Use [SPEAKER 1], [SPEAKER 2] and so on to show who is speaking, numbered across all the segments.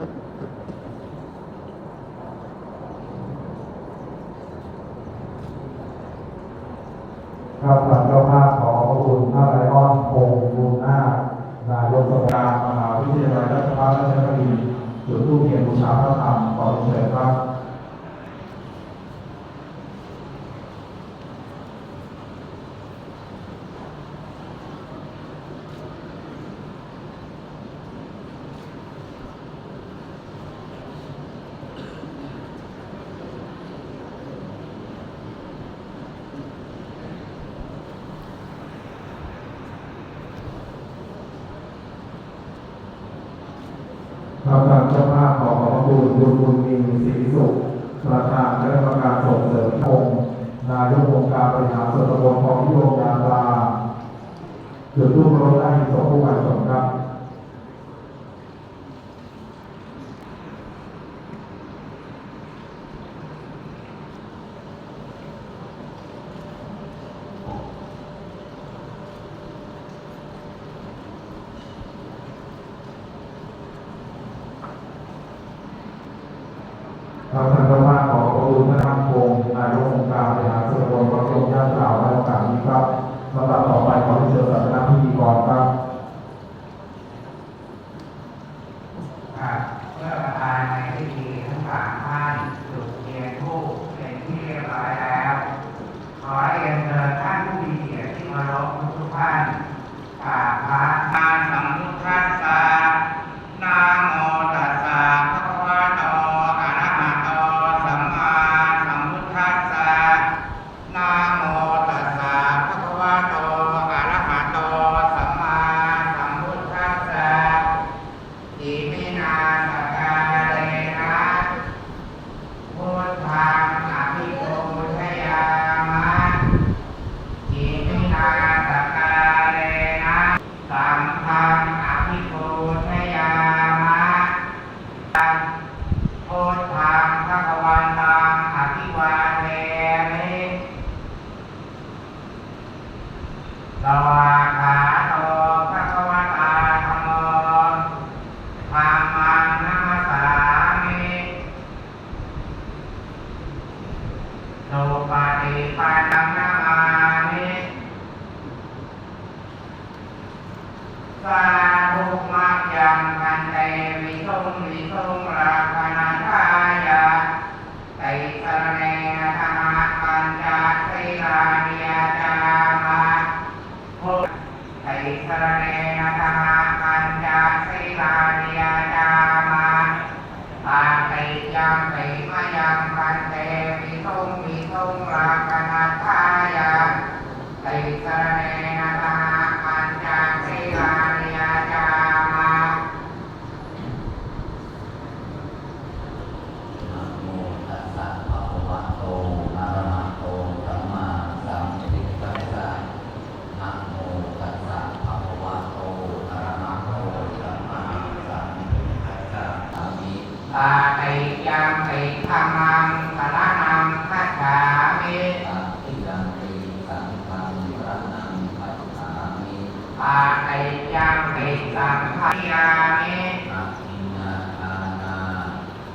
[SPEAKER 1] ครับทางเจ้าภาพขอขอบคุณท่าไรออนพงศ์บุญนาคนายกสภา
[SPEAKER 2] มหาวิทยาลัยราชภัฏราชบุรีจุดทูปเกียนติบูชาพระธรรม
[SPEAKER 1] จุดทูปรถไล่ส่งผู้บาดเจ็บครับ ทางท่านเจ้าภาพขอขอบคุณท่านพงษ์นายกองค์การบริหารส่วนตำบลของพิโรมยาตราในโอกาสนี้ครับลำดับต่อไปขอเชิญศาสนาพิธีกรครับ
[SPEAKER 3] ครับเมื่อประธานในพิธีทั้งสามท่านจุดเทียนธูปเป็นที่เรียบร้อยแล้ว ขอเรียนเชิญท่านผู้มีเกียรติที่มารพทุกท่านกราบพระอาสัมพุทธัสสะนะโมตัสสะภะคะวะโตอะระหะโตสัมมาสัมพุทธัสสะนะโมตัสสะภะคะวะโตอะระหะโตสัมมาสัมพุทธัสสะ อิมินาสการเรนะพุทธังอภิปูชยามะอิมินาสการเรนะสัมพังอภิปูชยามะพุทธังพระกวันตังอภิวาเทมิสวากขาโตพระกวตาธรรมโม ธรรมังนัมสสามิสุปฏิปันนังนามามิสาธุมัจยังพันเตวิสุงวิสุงราคณาทายะไตสรเนธรรมปัญจศีลานิยจามาพุทไตรสรเนธรรมปัญจศีลานิยจามาปาติยังติมยังปันเตวิสุงวิสุงราคาทา ปา
[SPEAKER 4] ติ
[SPEAKER 3] ยังติธรรมังสรณังคัจฉามิ
[SPEAKER 4] ตัติยังปิสังฆังรนังคัจฉามิ
[SPEAKER 3] ปาติยังติสังฆายามิ
[SPEAKER 4] อะทินนาทานา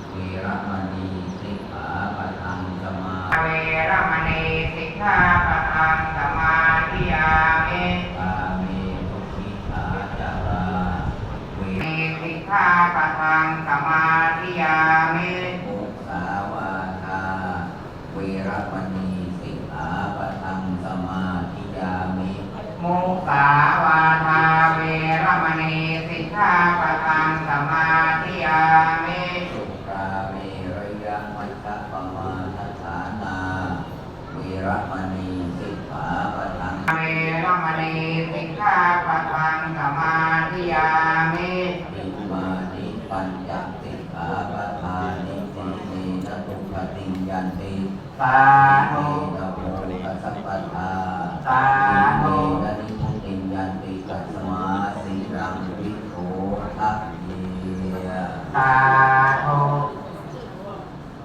[SPEAKER 4] เวรมณีสิกขาปะทังสมา
[SPEAKER 3] เวรมณีสิกขาปะทังสมาธิยามิ
[SPEAKER 4] ปาเมทุสิกขาจาราเว
[SPEAKER 3] มีสิกขาปะทังสมา ติยามิ
[SPEAKER 4] ปิมานิปัญจสิกขาปะทานิสิเนนะตุปฏิญญันติ
[SPEAKER 3] สาธุ
[SPEAKER 4] นะโมตัสสะปะทา
[SPEAKER 3] สาธุ
[SPEAKER 4] นะนิพุติญญันติกัสมาสีรังวิโสทัพเย
[SPEAKER 3] สาธุ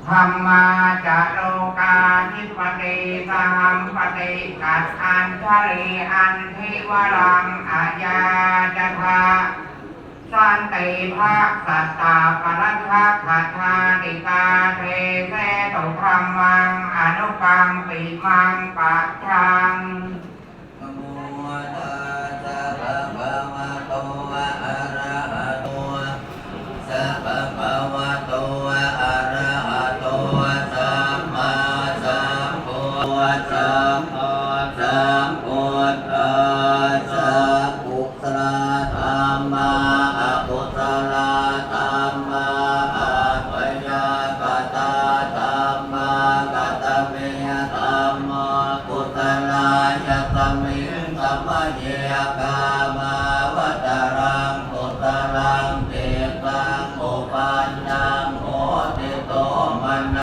[SPEAKER 3] ธรรมาจะโลกาธิ ปฏิสหัมปติกัสอันชลีอันทิวรังอาญาจทา
[SPEAKER 4] สันติภาคสัตตาปรัชชาขัตถาติกาเทเสตุธรรมังอนุกังปิมังปัจจัง